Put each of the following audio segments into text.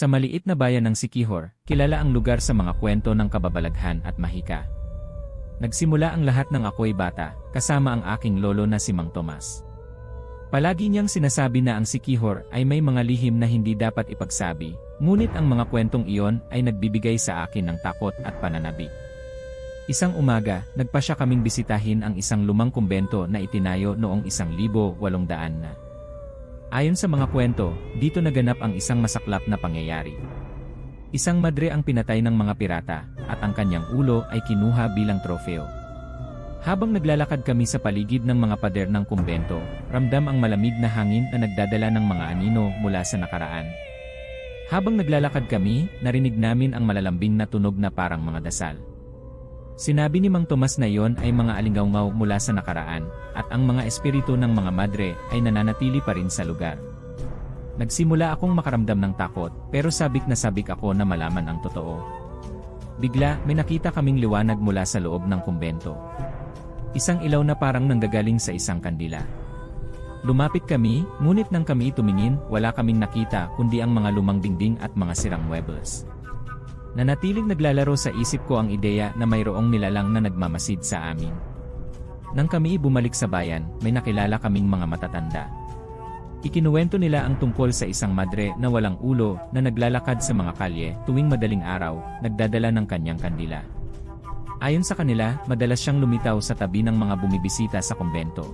Sa maliit na bayan ng Sikihor, kilala ang lugar sa mga kwento ng kababalaghan at mahika. Nagsimula ang lahat ng ako'y bata, kasama ang aking lolo na si Mang Tomas. Palagi niyang sinasabi na ang Sikihor ay may mga lihim na hindi dapat ipagsabi, ngunit ang mga kwentong iyon ay nagbibigay sa akin ng takot at pananabi. Isang umaga, nagpa siya kaming bisitahin ang isang lumang kumbento na itinayo noong isang libo walong daan na. Ayon sa mga kwento, dito naganap ang isang masaklap na pangyayari. Isang madre ang pinatay ng mga pirata, at ang kanyang ulo ay kinuha bilang trofeo. Habang naglalakad kami sa paligid ng mga pader ng kumbento, ramdam ang malamig na hangin na nagdadala ng mga anino mula sa nakaraan. Habang naglalakad kami, narinig namin ang malalambing na tunog na parang mga dasal. Sinabi ni Mang Tomas na iyon ay mga alinggaw mula sa nakaraan, at ang mga espiritu ng mga madre ay nananatili pa rin sa lugar. Nagsimula akong makaramdam ng takot, pero sabik na sabik ako na malaman ang totoo. Bigla, may nakita kaming liwanag mula sa loob ng kumbento. Isang ilaw na parang nanggagaling sa isang kandila. Lumapit kami, ngunit nang kami tumingin, wala kaming nakita kundi ang mga lumang dingding at mga sirang muebles. Nanatiling naglalaro sa isip ko ang ideya na mayroong nilalang na nagmamasid sa amin. Nang kami bumalik sa bayan, may nakilala kaming mga matatanda. Ikinuwento nila ang tungkol sa isang madre na walang ulo na naglalakad sa mga kalye tuwing madaling araw, nagdadala ng kanyang kandila. Ayon sa kanila, madalas siyang lumitaw sa tabi ng mga bumibisita sa kumbento.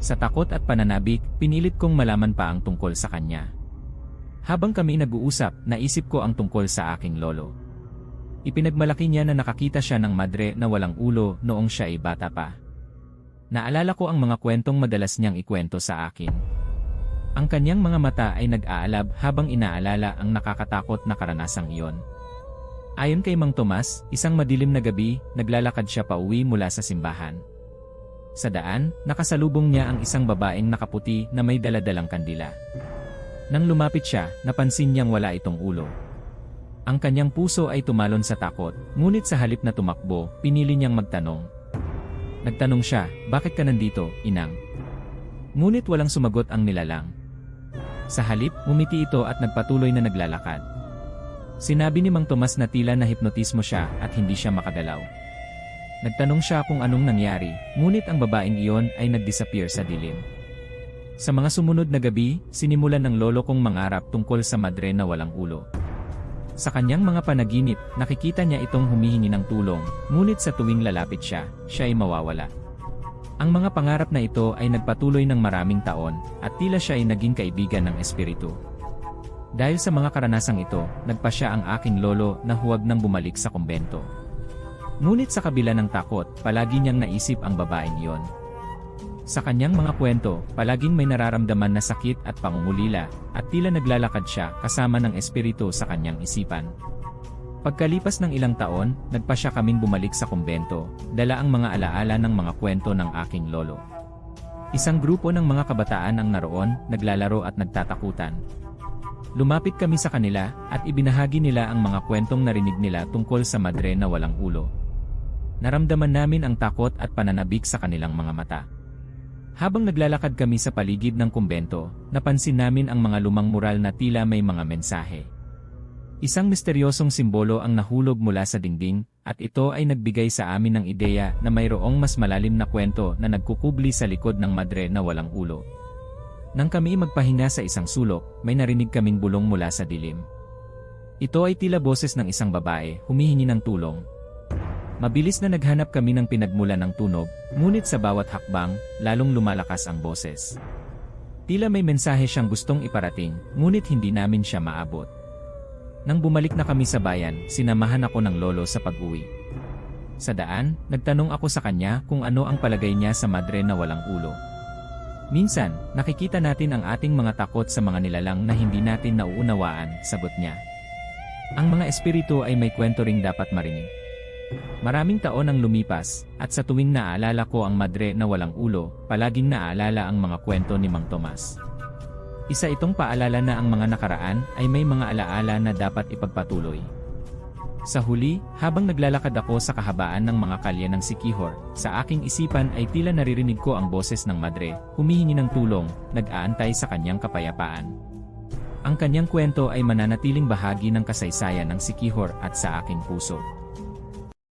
Sa takot at pananabik, pinilit kong malaman pa ang tungkol sa kanya. Habang kami nag-uusap, naisip ko ang tungkol sa aking lolo. Ipinagmalaki niya na nakakita siya ng madre na walang ulo noong siya ay bata pa. Naalala ko ang mga kwentong madalas niyang ikwento sa akin. Ang kanyang mga mata ay nag-aalab habang inaalala ang nakakatakot na karanasang iyon. Ayon kay Mang Tomas, isang madilim na gabi, naglalakad siya pauwi mula sa simbahan. Sa daan, nakasalubong niya ang isang babaeng nakaputi na may daladalang kandila. Nang lumapit siya, napansin niyang wala itong ulo. Ang kanyang puso ay tumalon sa takot, ngunit sa halip na tumakbo, pinili niyang magtanong. Nagtanong siya, bakit ka nandito, inang? Ngunit walang sumagot ang nilalang. Sa halip, umiti ito at nagpatuloy na naglalakad. Sinabi ni Mang Tomas na tila na hipnotismo siya at hindi siya makagalaw. Nagtanong siya kung anong nangyari, ngunit ang babaeng iyon ay nag-disappear sa dilim. Sa mga sumunod na gabi, sinimulan ng lolo kong mangarap tungkol sa madre na walang ulo. Sa kanyang mga panaginip, nakikita niya itong humihingi ng tulong, ngunit sa tuwing lalapit siya, siya ay mawawala. Ang mga pangarap na ito ay nagpatuloy ng maraming taon, at tila siya ay naging kaibigan ng espiritu. Dahil sa mga karanasang ito, nagpa siya ang aking lolo na huwag nang bumalik sa kumbento. Ngunit sa kabila ng takot, palagi niyang naisip ang babaeng iyon. Sa kanyang mga kwento, palaging may nararamdaman na sakit at pangungulila, at tila naglalakad siya kasama ng espiritu sa kanyang isipan. Pagkalipas ng ilang taon, nagpa siya kaming bumalik sa kumbento, dala ang mga alaala ng mga kwento ng aking lolo. Isang grupo ng mga kabataan ang naroon, naglalaro at nagtatakutan. Lumapit kami sa kanila, at ibinahagi nila ang mga kwentong narinig nila tungkol sa madre na walang ulo. Naramdaman namin ang takot at pananabik sa kanilang mga mata. Habang naglalakad kami sa paligid ng kumbento, napansin namin ang mga lumang mural na tila may mga mensahe. Isang misteryosong simbolo ang nahulog mula sa dingding, at ito ay nagbigay sa amin ng ideya na mayroong mas malalim na kwento na nagkukubli sa likod ng madre na walang ulo. Nang kami magpahinga sa isang sulok, may narinig kaming bulong mula sa dilim. Ito ay tila boses ng isang babae, humihingi ng tulong, Mabilis na naghanap kami ng pinagmula ng tunog, ngunit sa bawat hakbang, lalong lumalakas ang boses. Tila may mensahe siyang gustong iparating, ngunit hindi namin siya maabot. Nang bumalik na kami sa bayan, sinamahan ako ng lolo sa pag-uwi. Sa daan, nagtanong ako sa kanya kung ano ang palagay niya sa madre na walang ulo. Minsan, nakikita natin ang ating mga takot sa mga nilalang na hindi natin nauunawaan, sagot niya. Ang mga espiritu ay may kwento ring dapat marinig. Maraming taon ang lumipas, at sa tuwing naaalala ko ang madre na walang ulo, palaging naaalala ang mga kwento ni Mang Tomas. Isa itong paalala na ang mga nakaraan ay may mga alaala na dapat ipagpatuloy. Sa huli, habang naglalakad ako sa kahabaan ng mga kalye ng Sikihor, sa aking isipan ay tila naririnig ko ang boses ng madre, humihingi ng tulong, nag-aantay sa kanyang kapayapaan. Ang kanyang kwento ay mananatiling bahagi ng kasaysayan ng Sikihor at sa aking puso.